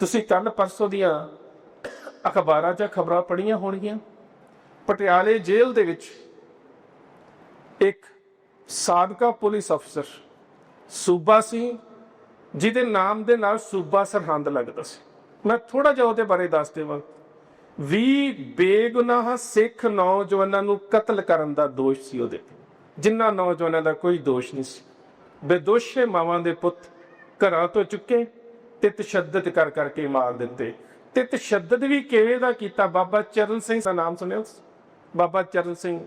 ਤੁਸੀਂ ਕੱਲ ਪਰਸੋਂ ਦੀਆਂ ਅਖਬਾਰਾਂ 'ਚ ਖਬਰਾਂ ਪੜ੍ਹੀਆਂ ਹੋਣਗੀਆਂ। ਪਟਿਆਲੇ ਜੇਲ੍ਹ ਦੇ ਵਿੱਚ ਇੱਕ ਸਾਬਕਾ ਪੁਲਿਸ ਅਫਸਰ ਸੂਬਾ ਸਿੰਘ ਜਿਹਦੇ ਨਾਮ ਦੇ ਨਾਲ ਸੂਬਾ ਸਰਹੰਦ ਲੱਗਦਾ ਸੀ। ਮੈਂ ਥੋੜਾ ਜਿਹਾ ਉਹਦੇ ਬਾਰੇ ਦੱਸ ਦੇਵਾਂ। ਵੀ ਬੇਗੁਨਾਹ ਸਿੱਖ ਨੌਜਵਾਨਾਂ ਨੂੰ ਕਤਲ ਕਰਨ ਦਾ ਦੋਸ਼ ਸੀ ਉਹਦੇ ਤੇ। ਜਿਨ੍ਹਾਂ ਨੌਜਵਾਨਾਂ ਦਾ ਕੋਈ ਦੋਸ਼ ਨਹੀਂ ਸੀ। ਬੇਦੋਸ਼ੇ ਮਾਵਾਂ ਦੇ ਪੁੱਤ ਘਰਾਂ ਤੋਂ ਚੁੱਕੇ। ਤੇ ਤਸ਼ੱਦਦ ਕਰ ਕਰਕੇ ਮਾਰ ਦਿੱਤੇ। ਤੇ ਤਸ਼ੱਦਦ ਵੀ ਕਿਵੇਂ ਦਾ ਕੀਤਾ? ਬਾਬਾ ਚਰਨ ਸਿੰਘ ਦਾ ਨਾਮ ਸੁਣਿਓ ਬਾਬਾ ਚਰਨ ਸਿੰਘ।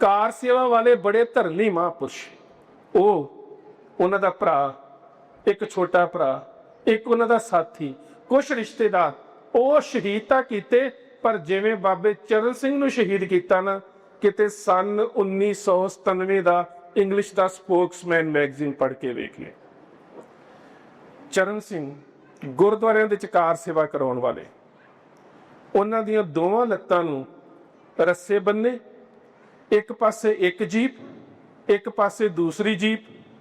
ਕਾਰ ਸੇਵਾ ਵਾਲੇ ਬੜੇ ਧਰਨੀ ਮਹਾਂਪੁਰਸ਼। ਉਹ ਉਹਨਾਂ ਦਾ ਭਰਾ, ਇੱਕ ਛੋਟਾ ਭਰਾ, ਇੱਕ ਉਹਨਾਂ ਦਾ ਸਾਥੀ ਕੁਝ ਰਿਸ਼ਤੇਦਾਰ। ਉਹ ਸ਼ਹੀਦ ਤਾਂ ਕੀਤੇ, ਪਰ ਜਿਵੇਂ ਬਾਬੇ ਚਰਨ ਸਿੰਘ ਨੂੰ ਸ਼ਹੀਦ ਕੀਤਾ ਨਾ, ਕਿਤੇ ਸਨ 1997 ਦਾ ਇੰਗਲਿਸ਼ ਦਾ ਸਪੋਕਸਮੈਨ ਮੈਗਜ਼ੀਨ ਪੜ੍ਹ ਕੇ ਵੇਖ ਲਿਆ। ਚਰਨ ਸਿੰਘ ਗੁਰਦੁਆਰਿਆਂ ਦੇ ਚ ਕਾਰ ਸੇਵਾ ਕਰਾਉਣ ਵਾਲੇ। ਉਹਨਾਂ ਦੀਆਂ ਦੋਵਾਂ ਲੱਤਾਂ ਨੂੰ ਰੱਸੇ ਬੰਨੇ। ਇੱਕ ਪਾਸੇ ਇੱਕ ਜੀਪ, ਇੱਕ ਪਾਸੇ ਦੂਸਰੀ ਜੀਪ।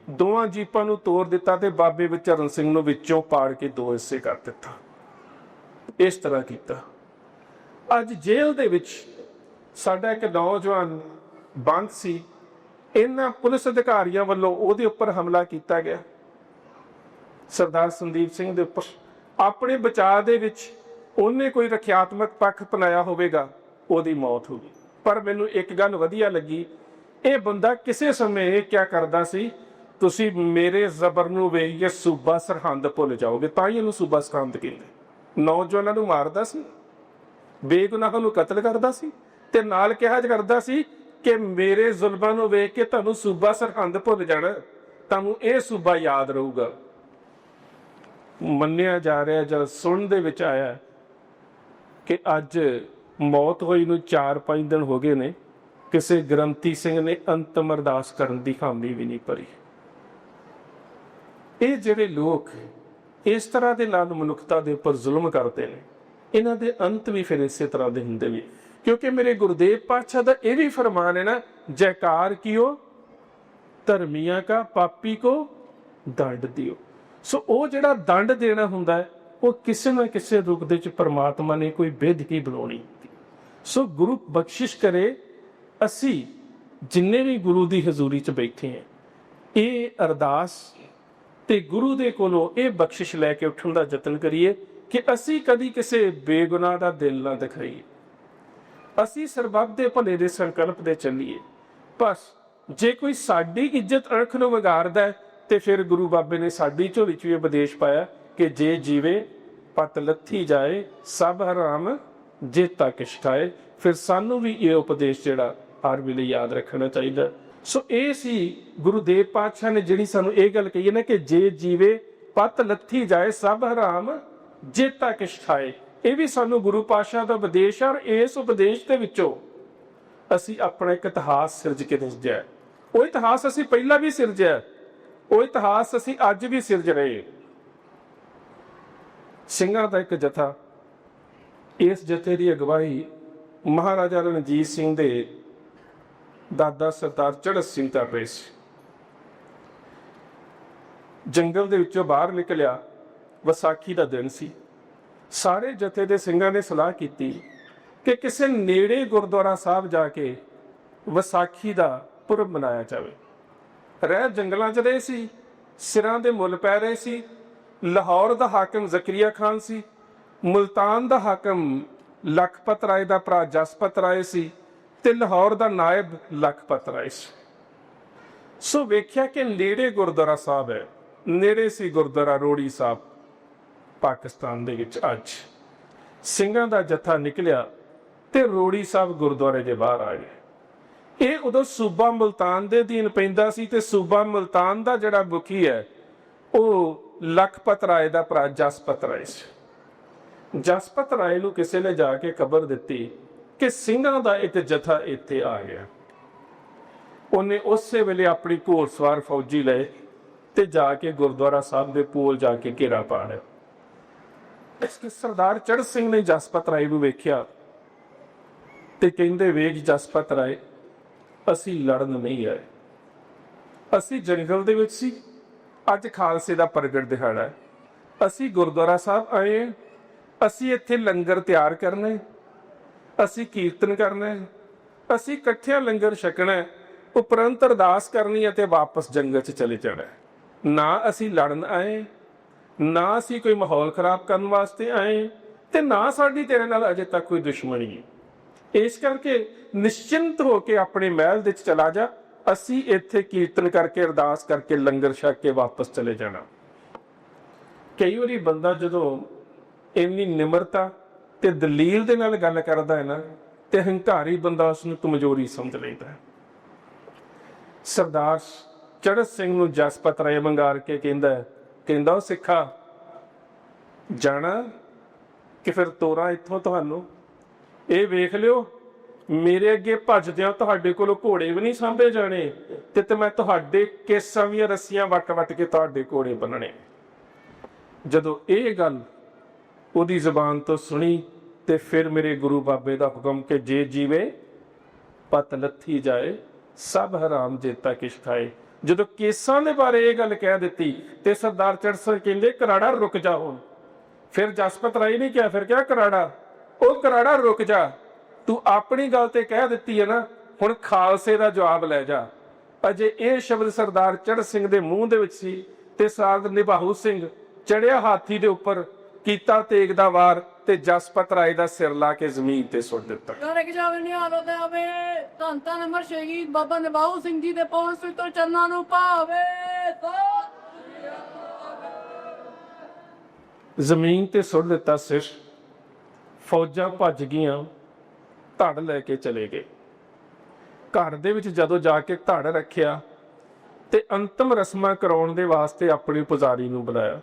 ਦੋਵਾਂ ਜੀਪਾਂ ਨੂੰ ਤੋੜ ਦਿੱਤਾ ਤੇ ਬਾਬੇ ਵਿਚਰਨ ਸਿੰਘ ਨੂੰ ਵਿੱਚੋਂ ਪਾੜ ਕੇ ਦੋ ਹਿੱਸੇ ਕਰ ਦਿੱਤਾ। ਇਸ ਤਰ੍ਹਾਂ ਕੀਤਾ। ਅੱਜ ਜੇਲ੍ਹ ਦੇ ਵਿੱਚ ਸਾਡਾ ਇੱਕ ਨੌਜਵਾਨ ਬੰਦ ਸੀ। ਇਹਨਾਂ ਪੁਲਿਸ ਅਧਿਕਾਰੀਆਂ ਵੱਲੋਂ ਉਹਦੇ ਉੱਪਰ ਹਮਲਾ ਕੀਤਾ ਗਿਆ। ਸਰਦਾਰ ਸੰਦੀਪ ਸਿੰਘ ਦੇ ਉੱਪਰ। ਆਪਣੇ ਬਚਾਅ ਦੇ ਵਿੱਚ ਉਹਨੇ ਕੋਈ ਰਖਿਆਤਮਕ ਪੱਖ ਅਪਣਾਇਆ ਹੋਵੇਗਾ, ਉਹਦੀ ਮੌਤ ਹੋ ਗਈ। ਪਰ ਮੈਨੂੰ ਇੱਕ ਗੱਲ ਵਧੀਆ ਲੱਗੀ, ਇਹ ਬੰਦਾ ਕਿਸੇ ਸਮੇਂ ਇਹ ਕਿਆ ਕਰਦਾ ਸੀ, ਤੁਸੀਂ ਮੇਰੇ ਜ਼ਬਰ ਨੂੰ ਵੇਖ ਕੇ ਸੂਬਾ ਸਰਹੰਦ ਭੁੱਲ ਜਾਓਗੇ, ਤਾਂ ਹੀ ਇਹਨੂੰ ਸੂਬਾ ਸਰਹੰਦ ਕਹਿੰਦੇ। ਨੌਜਵਾਨਾਂ ਨੂੰ ਮਾਰਦਾ ਸੀ, ਬੇਗੁਨਾਹਾਂ ਨੂੰ ਕਤਲ ਕਰਦਾ ਸੀ ਤੇ ਨਾਲ ਕਿਹਾ ਕਰਦਾ ਸੀ ਕਿ ਮੇਰੇ ਜ਼ੁਲਮਾਂ ਨੂੰ ਵੇਖ ਕੇ ਤੁਹਾਨੂੰ ਸੂਬਾ ਸਰਹੰਦ ਭੁੱਲ ਜਾਣਾ, ਤੁਹਾਨੂੰ ਇਹ ਸੂਬਾ ਯਾਦ ਰਹੂਗਾ। ਮੰਨਿਆ ਜਾ ਰਿਹਾ ਜਾਂ ਸੁਣਨ ਦੇ ਵਿੱਚ ਆਇਆ ਕਿ ਅੱਜ ਮੌਤ ਹੋਈ ਨੂੰ 4-5 ਦਿਨ ਹੋ ਗਏ ਨੇ, ਕਿਸੇ ਗ੍ਰੰਥੀ ਸਿੰਘ ਨੇ ਅੰਤਮ ਅਰਦਾਸ ਕਰਨ ਦੀ ਖਾਮੀ ਵੀ ਨਹੀਂ ਭਰੀ। ਇਹ ਜਿਹੜੇ ਲੋਕ ਇਸ ਤਰ੍ਹਾਂ ਦੇ ਨਾਲ ਮਨੁੱਖਤਾ ਦੇ ਉੱਪਰ ਜ਼ੁਲਮ ਕਰਦੇ ਨੇ, ਇਹਨਾਂ ਦੇ ਅੰਤ ਵੀ ਫਿਰ ਇਸੇ ਤਰ੍ਹਾਂ ਦੇ ਹੁੰਦੇ ਨੇ ਕਿਉਂਕਿ ਮੇਰੇ ਗੁਰਦੇਵ ਪਾਤਸ਼ਾਹ ਦਾ ਇਹ ਵੀ ਫਰਮਾਨ ਹੈ ਨਾ, ਜੈਕਾਰ ਕੀਓ, ਧਰਮੀਆਂ ਕਾ, ਪਾਪੀ ਕੋ, ਦੰਡ ਦਿਓ। ਸੋ ਉਹ ਜਿਹੜਾ ਦੰਡ ਦੇਣਾ ਹੁੰਦਾ ਉਹ ਕਿਸੇ ਨਾ ਕਿਸੇ ਰੂਪ ਦੇ ਵਿੱਚ ਪਰਮਾਤਮਾ ਨੇ ਕੋਈ ਵਿਧ ਹੀ ਬਣਾਉਣੀ ਸੋ ਗੁਰੂ ਬਖਸ਼ਿਸ਼ ਕਰੇ ਅਸੀਂ ਜਿੰਨੇ ਵੀ ਗੁਰੂ ਦੀ ਹਜ਼ੂਰੀ 'ਚ ਬੈਠੇ ਹਾਂ ਇਹ ਅਰਦਾਸ ਤੇ ਗੁਰੂ ਦੇ ਕੋਲੋਂ ਇਹ ਬਖਸ਼ਿਸ਼ ਲੈ ਕੇ ਉੱਠਣ ਦਾ ਯਤਨ ਕਰੀਏ ਕਿ ਅਸੀਂ ਕਦੀ ਕਿਸੇ ਬੇਗੁਨਾਹ ਦਾ ਦਿਲ ਨਾ ਦਿਖਾਈਏ। ਅਸੀਂ ਸਰਬੱਬ ਦੇ ਭਲੇ ਦੇ ਸੰਕਲਪ ਦੇ ਚੱਲੀਏ। ਬਸ ਜੇ ਕੋਈ ਸਾਡੀ ਇੱਜ਼ਤ ਅਣਖ ਨੂੰ ਵਿਗਾੜਦਾ ਹੈ, ਤੇ ਫਿਰ ਗੁਰੂ ਬਾਬੇ ਨੇ ਸਾਡੀ ਝੋਲੀ 'ਚ ਵੀ ਉਪਦੇਸ਼ ਪਾਇਆ ਕਿ ਜੇ ਜੀਵੇ, ਪਤ ਲੱਥੀ ਜਾਏ, ਸਭ ਹਰਾਮ ਜੇਤਾ ਤੱਕ ਫਿਰ ਸਾਨੂੰ ਵੀ ਇਹ ਉਪਦੇਸ਼ ਜਿਹੜਾ ਹਰ ਵੇਲੇ ਯਾਦ ਰੱਖਣਾ ਚਾਹੀਦਾ। ਸੋ ਇਹ ਸੀ ਗੁਰੂ ਦੇਵ ਪਾਤਸ਼ਾਹ ਨੇ ਜਿਹੜੀ ਸਾਨੂੰ ਇਹ ਗੱਲ ਕਹੀ ਹੈ ਨਾ ਕਿ ਜੇ ਜੀਵੇ, ਪਤ ਲੱਥੀ ਜਾਏ, ਸਭ ਹਰਾਮ ਜੇਤਾ ਤੱਕ ਸ਼ਿਕਾਏ ਇਹ ਵੀ ਸਾਨੂੰ ਗੁਰੂ ਪਾਤਸ਼ਾਹ ਦਾ ਉਪਦੇਸ਼ ਹੈ ਔਰ ਇਸ ਉਪਦੇਸ਼ ਦੇ ਵਿੱਚੋਂ ਅਸੀਂ ਆਪਣਾ ਇੱਕ ਇਤਿਹਾਸ ਸਿਰਜ ਕੇ ਦੱਸਦੇ ਹਾਂ। ਉਹ ਇਤਿਹਾਸ ਅਸੀਂ ਪਹਿਲਾਂ ਵੀ ਸਿਰਜਿਆ। ਉਹ ਇਤਿਹਾਸ ਅਸੀਂ ਅੱਜ ਵੀ ਸਿਰਜ ਰਹੇ ਸਿੰਘਾਂ ਦਾ ਇੱਕ ਜਥਾ, ਇਸ ਜਥੇ ਦੀ ਅਗਵਾਈ ਮਹਾਰਾਜਾ ਰਣਜੀਤ ਸਿੰਘ ਦੇ ਦਾਦਾ ਸਰਦਾਰ ਚੜਤ ਸਿੰਘ ਕਰ ਰਹੇ ਸੀ ਜੰਗਲ ਦੇ ਵਿੱਚੋਂ ਬਾਹਰ ਨਿਕਲਿਆ ਵਿਸਾਖੀ ਦਾ ਦਿਨ ਸੀ। ਸਾਰੇ ਜਥੇ ਦੇ ਸਿੰਘਾਂ ਨੇ ਸਲਾਹ ਕੀਤੀ ਕਿ ਕਿਸੇ ਨੇੜੇ ਗੁਰਦੁਆਰਾ ਸਾਹਿਬ ਜਾ ਕੇ ਵਿਸਾਖੀ ਦਾ ਪੁਰਬ ਮਨਾਇਆ ਜਾਵੇ। ਰਹਿ ਜੰਗਲਾਂ 'ਚ ਰਹੇ ਸੀ, ਸਿਰਾਂ ਦੇ ਮੁੱਲ ਪੈ ਰਹੇ ਸੀ, ਲਾਹੌਰ ਦਾ ਹਾਕਮ ਜ਼ਕਰੀਆ ਖਾਨ ਸੀ, ਮੁਲਤਾਨ ਦਾ ਹਾਕਮ ਲਖਪਤ ਰਾਏ ਦਾ ਭਰਾ ਜਸਪਤ ਰਾਏ ਸੀ ਤੇ ਲਾਹੌਰ ਦਾ ਨਾਇਬ ਲਖਪਤ ਰਾਏ ਸੀ। ਸੋ ਵੇਖਿਆ ਕਿ ਨੇੜੇ ਗੁਰਦੁਆਰਾ ਸਾਹਿਬ ਹੈ, ਨੇੜੇ ਸੀ ਗੁਰਦੁਆਰਾ ਰੋੜੀ ਸਾਹਿਬ, ਪਾਕਿਸਤਾਨ ਦੇ ਵਿੱਚ ਅੱਜ। ਸਿੰਘਾਂ ਦਾ ਜਥਾ ਨਿਕਲਿਆ ਤੇ ਰੋੜੀ ਸਾਹਿਬ ਗੁਰਦੁਆਰੇ ਦੇ ਬਾਹਰ ਆ ਗਏ। ਇਹ ਉਦੋਂ ਸੂਬਾ ਮਲਤਾਨ ਦੇ ਅਧੀਨ ਪੈਂਦਾ ਸੀ ਤੇ ਸੂਬਾ ਮਲਤਾਨ ਦਾ ਜਿਹੜਾ ਮੁਖੀ ਹੈ, ਉਹ ਲਖਪਤ ਰਾਏ ਦਾ ਭਰਾ ਜਸਪਤ ਰਾਏ ਸੀ। ਜਸਪਤ ਰਾਏ ਨੂੰ ਕਿਸੇ ਨੇ ਜਾ ਕੇ ਖਬਰ ਦਿੱਤੀ ਕਿ ਸਿੰਘਾਂ ਦਾ ਇੱਕ ਜਥਾ ਇੱਥੇ ਆ ਗਿਆ। ਉਹਨੇ ਉਸੇ ਵੇਲੇ ਆਪਣੀ ਘੋੜਸਵਾਰ ਫੌਜੀ ਲਏ ਤੇ ਜਾ ਕੇ ਗੁਰਦੁਆਰਾ ਸਾਹਿਬ ਦੇ ਪੂਲ ਜਾ ਕੇ ਘੇਰਾ ਪਾੜਿਆ ਇਸ ਕੇ ਸਰਦਾਰ ਚੜ ਸਿੰਘ ਨੇ ਜਸਪਤ ਰਾਏ ਨੂੰ ਵੇਖਿਆ ਤੇ ਕਹਿੰਦੇ, ਵੇਖ ਜਸਪਤ ਰਾਏ ਅਸੀਂ ਲੜਨ ਨਹੀਂ ਆਏ। ਅਸੀਂ ਜੰਗਲ ਦੇ ਵਿੱਚ ਸੀ। ਅੱਜ ਖਾਲਸੇ ਦਾ ਪ੍ਰਗਟ ਦਿਹਾੜਾ ਹੈ। ਅਸੀਂ ਗੁਰਦੁਆਰਾ ਸਾਹਿਬ ਆਏ ਅਸੀਂ ਇੱਥੇ ਲੰਗਰ ਤਿਆਰ ਕਰਨਾ ਹੈ। ਅਸੀਂ ਕੀਰਤਨ ਕਰਨਾ ਹੈ। ਅਸੀਂ ਇਕੱਠਿਆਂ ਲੰਗਰ ਛਕਣਾ ਹੈ। ਉਪਰੰਤ ਅਰਦਾਸ ਕਰਨੀ ਅਤੇ ਵਾਪਸ ਜੰਗਲ 'ਚ ਚਲੇ ਜਾਣਾ ਨਾ ਅਸੀਂ ਲੜਨ ਆਏ ਨਾ ਅਸੀਂ ਕੋਈ ਮਾਹੌਲ ਖਰਾਬ ਕਰਨ ਵਾਸਤੇ ਆਏ ਤੇ ਨਾ ਸਾਡੀ ਤੇਰੇ ਨਾਲ ਅਜੇ ਤੱਕ ਕੋਈ ਦੁਸ਼ਮਣੀ ਹੈ। ਇਸ ਕਰਕੇ ਨਿਸ਼ਚਿੰਤ ਹੋ ਕੇ ਆਪਣੇ ਮਹਿਲ ਦੇ ਵਿੱਚ ਚਲਾ ਜਾ। ਅਸੀਂ ਇੱਥੇ ਕੀਰਤਨ ਕਰਕੇ, ਅਰਦਾਸ ਕਰਕੇ, ਲੰਗਰ ਛਕ ਕੇ ਵਾਪਸ ਚਲੇ ਜਾਣਾ। ਕਈ ਵਾਰੀ ਬੰਦਾ ਜਦੋਂ ਇੰਨੀ ਨਿਮਰਤਾ ਤੇ ਦਲੀਲ ਦੇ ਨਾਲ ਗੱਲ ਕਰਦਾ ਹੈ ਨਾ, ਤੇ ਹੰਕਾਰੀ ਬੰਦਾ ਉਸ ਨੂੰ ਕਮਜ਼ੋਰੀ ਸਮਝ ਲੈਂਦਾ ਹੈ। ਸਰਦਾਰ ਚੜਤ ਸਿੰਘ ਨੂੰ ਜਸਪਤ ਰਾਏ ਮੰਗਾਰ ਕੇ ਕਹਿੰਦਾ ਕਹਿੰਦਾ, ਉਹ ਸਿੱਖਾ, ਜਾਣਾ ਕਿ ਫਿਰ ਤੋਰਾ ਇੱਥੋਂ ਤੁਹਾਨੂੰ? ਇਹ ਵੇਖ ਲਿਓ, ਮੇਰੇ ਅੱਗੇ ਭੱਜਦਿਆਂ ਤੁਹਾਡੇ ਕੋਲੋਂ ਘੋੜੇ ਵੀ ਨਹੀਂ ਸਾਂਭੇ ਜਾਣੇ ਤੇ ਤੇ ਮੈਂ ਤੁਹਾਡੇ ਕੇਸਾਂ ਦੀਆਂ ਰੱਸੀਆਂ ਵੱਟ-ਵੱਟ ਕੇ ਤੁਹਾਡੇ ਘੋੜੇ ਬੰਨਣੇ। ਜਦੋਂ ਇਹ ਗੱਲ ਉਹਦੀ ਜ਼ੁਬਾਨ ਤੋਂ ਸੁਣੀ ਤੇ ਫਿਰ ਮੇਰੇ ਗੁਰੂ ਬਾਬੇ ਦਾ ਹੁਕਮ ਕਿ ਜੇ ਜੀਵੇ, ਪਤ ਲੱਥੀ ਜਾਏ, ਸਭ ਹਰਾਮ ਜੇਤਾ ਕਿਛ ਖਾਏ। ਜਦੋਂ ਕੇਸਾਂ ਦੇ ਬਾਰੇ ਇਹ ਗੱਲ ਕਹਿ ਦਿੱਤੀ ਤੇ ਸਰਦਾਰ ਚੜਸਰ ਕਹਿੰਦੇ, ਕਰਾੜਾ ਰੁਕ ਜਾ ਹੁਣ। ਫਿਰ ਜਸਪਤ ਰਾਏ ਨੇ ਕਿਹਾ, ਫਿਰ ਕਿਹਾ, ਕਰਾੜਾ ਉਹ ਕਰਾੜਾ ਰੁਕ ਜਾ। ਤੂੰ ਆਪਣੀ ਗੱਲ ਤੇ ਕਹਿ ਦਿੱਤੀ ਹੈ ਨਾ ਹੁਣ ਖਾਲਸੇ ਦਾ ਜਵਾਬ ਲੈ ਜਾ। ਅਜੇ ਇਹ ਸ਼ਬਦ ਸਰਦਾਰ ਚੜ੍ਹ ਸਿੰਘ ਦੇ ਮੂੰਹ ਦੇ ਵਿੱਚ ਸੀ ਤੇ ਸਰਦਾਰ ਨਿਭਾਊ ਸਿੰਘ ਚੜਿਆ ਹਾਥੀ ਦੇ ਉੱਪਰ ਕੀਤਾ ਤੇਗ ਦਾ ਵਾਰ ਤੇ ਜਸਪਤ ਰਾਏ ਦਾ ਸਿਰ ਲਾ ਕੇ ਜ਼ਮੀਨ ਤੇ ਸੁੱਟ ਦਿੱਤਾ। ਇੱਕ ਜਾਵੇ ਨਹੀਂ ਹਾਲਤ ਆਵੇ ਧੰਨ ਧੰਨ ਅਮਰ ਸ਼ਹੀਦ ਬਾਬਾ ਨਿਭਾਊ ਸਿੰਘ ਜੀ ਦੇ ਪਹੁੰਚ ਤੋਂ ਚਰਨਾਂ ਨੂੰ ਸੋ ਜ਼ਮੀਨ ਤੇ ਸੁੱਟ ਦਿੱਤਾ ਸਿਰ। ਫੌਜਾਂ ਭੱਜ ਗਈਆਂ, ਧੜ ਲੈ ਕੇ ਚਲੇ ਗਏ। ਘਰ ਦੇ ਵਿੱਚ ਜਦੋਂ ਜਾ ਕੇ ਧੜ ਰੱਖਿਆ ਤੇ ਅੰਤਮ ਰਸਮਾਂ ਕਰਾਉਣ ਦੇ ਵਾਸਤੇ ਆਪਣੇ ਪੁਜਾਰੀ ਨੂੰ ਬੁਲਾਇਆ।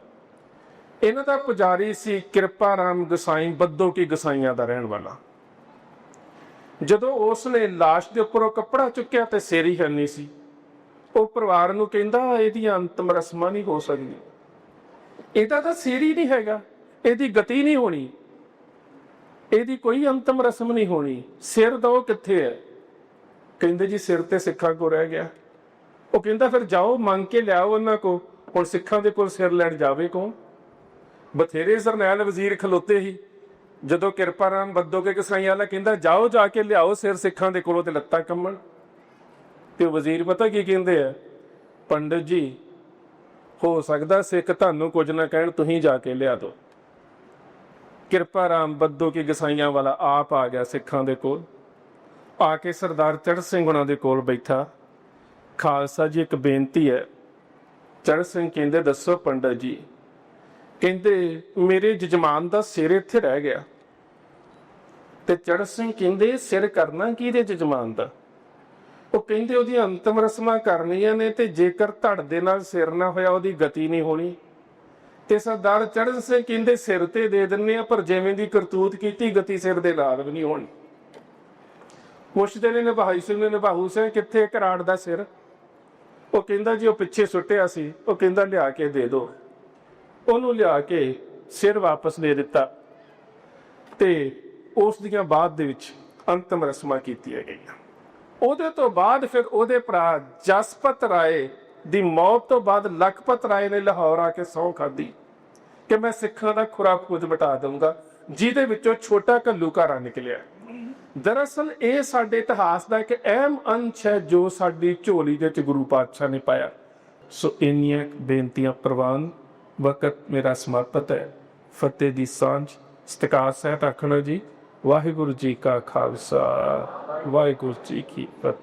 ਇਹਨਾਂ ਦਾ ਪੁਜਾਰੀ ਸੀ ਕਿਰਪਾ ਰਾਮ ਗਸਾਈ ਬੱਦੋ ਕੀ ਗਸਾਈਆਂ ਦਾ ਰਹਿਣ ਵਾਲਾ। ਜਦੋਂ ਉਸ ਨੇ লাশ ਦੇ ਉੱਪਰੋਂ ਕੱਪੜਾ ਚੁੱਕਿਆ ਤੇ ਸੇਰੀ ਹੀ ਸੀ, ਉਹ ਪਰਿਵਾਰ ਨੂੰ ਕਹਿੰਦਾ ਇਹਦੀਆਂ ਅੰਤਮ ਰਸਮਾਂ ਨਹੀਂ ਹੋ ਸਕਦੀਆਂ। ਇਹਦਾ ਤਾਂ ਸੇਰੀ ਨਹੀਂ ਹੈਗਾ, ਇਹਦੀ ਗਤੀ ਨਹੀਂ ਹੋਣੀ। ਇਹਦੀ ਕੋਈ ਅੰਤਮ ਰਸਮ ਨਹੀਂ ਹੋਣੀ। ਸਿਰ ਦਾ ਉਹ ਕਿੱਥੇ ਹੈ? ਕਹਿੰਦੇ ਜੀ ਸਿਰ ਤੇ ਸਿੱਖਾਂ ਕੋ ਰਹਿ ਗਿਆ। ਉਹ ਕਹਿੰਦਾ ਫਿਰ ਜਾਓ, ਮੰਗ ਕੇ ਲਿਆਓ ਉਹਨਾਂ ਕੋ ਹੁਣ ਸਿੱਖਾਂ ਦੇ ਕੋਲ ਸਿਰ ਲੈਣ ਜਾਵੇ ਕੌਣ? ਬਥੇਰੇ ਸਰਨੈਲ ਵਜ਼ੀਰ ਖਲੋਤੇ ਹੀ ਜਦੋਂ ਕਿਰਪਾ ਰਾਮ ਬੱਦੋ ਕੇ ਕਸਾਈਆਂ ਵਾਲਾ ਕਹਿੰਦਾ, ਜਾਓ ਜਾ ਕੇ ਲਿਆਓ ਸਿਰ ਸਿੱਖਾਂ ਦੇ ਕੋਲੋਂ ਤੇ ਲੱਤਾਂ ਕੰਮਣ ਤੇ ਉਹ ਵਜ਼ੀਰ ਪਤਾ ਕੀ ਕਹਿੰਦੇ ਆ? ਪੰਡਤ ਜੀ, ਹੋ ਸਕਦਾ ਸਿੱਖ ਤੁਹਾਨੂੰ ਕੁਝ ਨਾ ਕਹਿਣ, ਤੁਸੀਂ ਜਾ ਕੇ ਲਿਆ ਦਿਓ। ਕਿਰਪਾ ਰਾਮ ਬੱਦੋ ਕੀ ਗਸਾਈਆਂ ਵਾਲਾ ਆਪ ਆ ਗਿਆ ਸਿੱਖਾਂ ਦੇ ਕੋਲ। ਆ ਕੇ ਸਰਦਾਰ ਚੜ ਸਿੰਘ ਉਹਨਾਂ ਦੇ ਕੋਲ ਬੈਠਾ। ਖਾਲਸਾ ਜੀ, ਇੱਕ ਬੇਨਤੀ ਹੈ। ਚੜ ਸਿੰਘ ਕਹਿੰਦੇ, ਦੱਸੋ ਪੰਡਤ ਜੀ, ਕਹਿੰਦੇ, ਮੇਰੇ ਜਜਮਾਨ ਦਾ ਸਿਰ ਇੱਥੇ ਰਹਿ ਗਿਆ। ਤੇ ਚੜ ਸਿੰਘ ਕਹਿੰਦੇ ਸਿਰ ਕਰਨਾ ਕਿਹਦੇ ਜਜਮਾਨ ਦਾ? ਉਹ ਕਹਿੰਦੇ, ਉਹਦੀਆਂ ਅੰਤਮ ਰਸਮਾਂ ਕਰਨੀਆਂ ਨੇ ਤੇ ਜੇਕਰ ਧੜ ਦੇ ਨਾਲ ਸਿਰ ਨਾ ਹੋਇਆ, ਉਹਦੀ ਗਤੀ ਨਹੀਂ ਹੋਣੀ। ਤੇ ਸਰਦਾਰ ਚੜ੍ਹਨ ਸਿੰਘ ਕਹਿੰਦੇ ਸਿਰ ਤੇ ਦੇ ਦਿੰਨੇ ਆ, ਪਰ ਜਿਵੇਂ ਦੀ ਕਰਤੂਤ ਕੀਤੀ, ਗਤੀ ਸਿਰ ਦੇ ਨਾਲ ਵੀ ਨਹੀਂ ਹੋਣੀ। ਪੁੱਛਦੇ ਨੇ ਨਿਭਾਈ ਸਿੰਘ ਨੇ ਨਿਭਾਊ ਸਿੰਘ ਕਿੱਥੇ ਘਰਾੜ ਦਾ ਸਿਰ। ਉਹ ਕਹਿੰਦਾ ਜੀ, ਉਹ ਪਿੱਛੇ ਸੁੱਟਿਆ ਸੀ। ਉਹ ਕਹਿੰਦਾ ਲਿਆ ਕੇ ਦੇ ਦਿਓ ਉਹਨੂੰ ਲਿਆ ਕੇ ਸਿਰ ਵਾਪਸ ਦੇ ਦਿੱਤਾ। ਤੇ ਉਸ ਦੀਆਂ ਬਾਅਦ ਦੇ ਵਿੱਚ ਅੰਤਮ ਰਸਮਾਂ ਕੀਤੀਆਂ ਗਈਆਂ। ਉਹਦੇ ਤੋਂ ਬਾਅਦ ਫਿਰ ਉਹਦੇ ਭਰਾ ਜਸਪਤ ਰਾਏ ਦੀ ਮੌਤ ਤੋਂ ਬਾਅਦ ਲਖਪਤ ਰਾਏ ਨੇ ਲਾਹੌਰ ਆ ਕੇ ਸਹੁੰ ਖਾਦੀ ਕਿ ਮੈਂ ਸਿੱਖਾਂ ਦਾ ਖੁਰਾ ਖੁਦ ਮਿਟਾ ਦਊਂਗਾ, ਜਿਹਦੇ ਵਿੱਚੋਂ ਛੋਟਾ ਘੱਲੂਘਾਰਾ ਨਿਕਲਿਆ। ਦਰਅਸਲ ਇਹ ਸਾਡੇ ਇਤਿਹਾਸ ਦਾ ਇੱਕ ਅਹਿਮ ਅੰਸ਼ ਹੈ ਜੋ ਸਾਡੀ ਝੋਲੀ ਦੇ ਵਿੱਚ ਗੁਰੂ ਪਾਤਸ਼ਾਹ ਨੇ ਪਾਇਆ। ਸੋ ਇੰਨੀਆਂ ਬੇਨਤੀਆਂ ਪ੍ਰਵਾਨ, ਵਕਤ ਮੇਰਾ ਸਮਰਪਿਤ ਹੈ। ਫਤਿਹ ਦੀ ਸਾਂਝ, ਸਤਿਕਾਰ ਸਹਿਤ ਆਖਣਾ ਜੀ। ਵਾਹਿਗੁਰੂ ਜੀ ਕਾ ਖਾਲਸਾ, ਵਾਹਿਗੁਰੂ ਜੀ ਕੀ ਫਤਿਹ।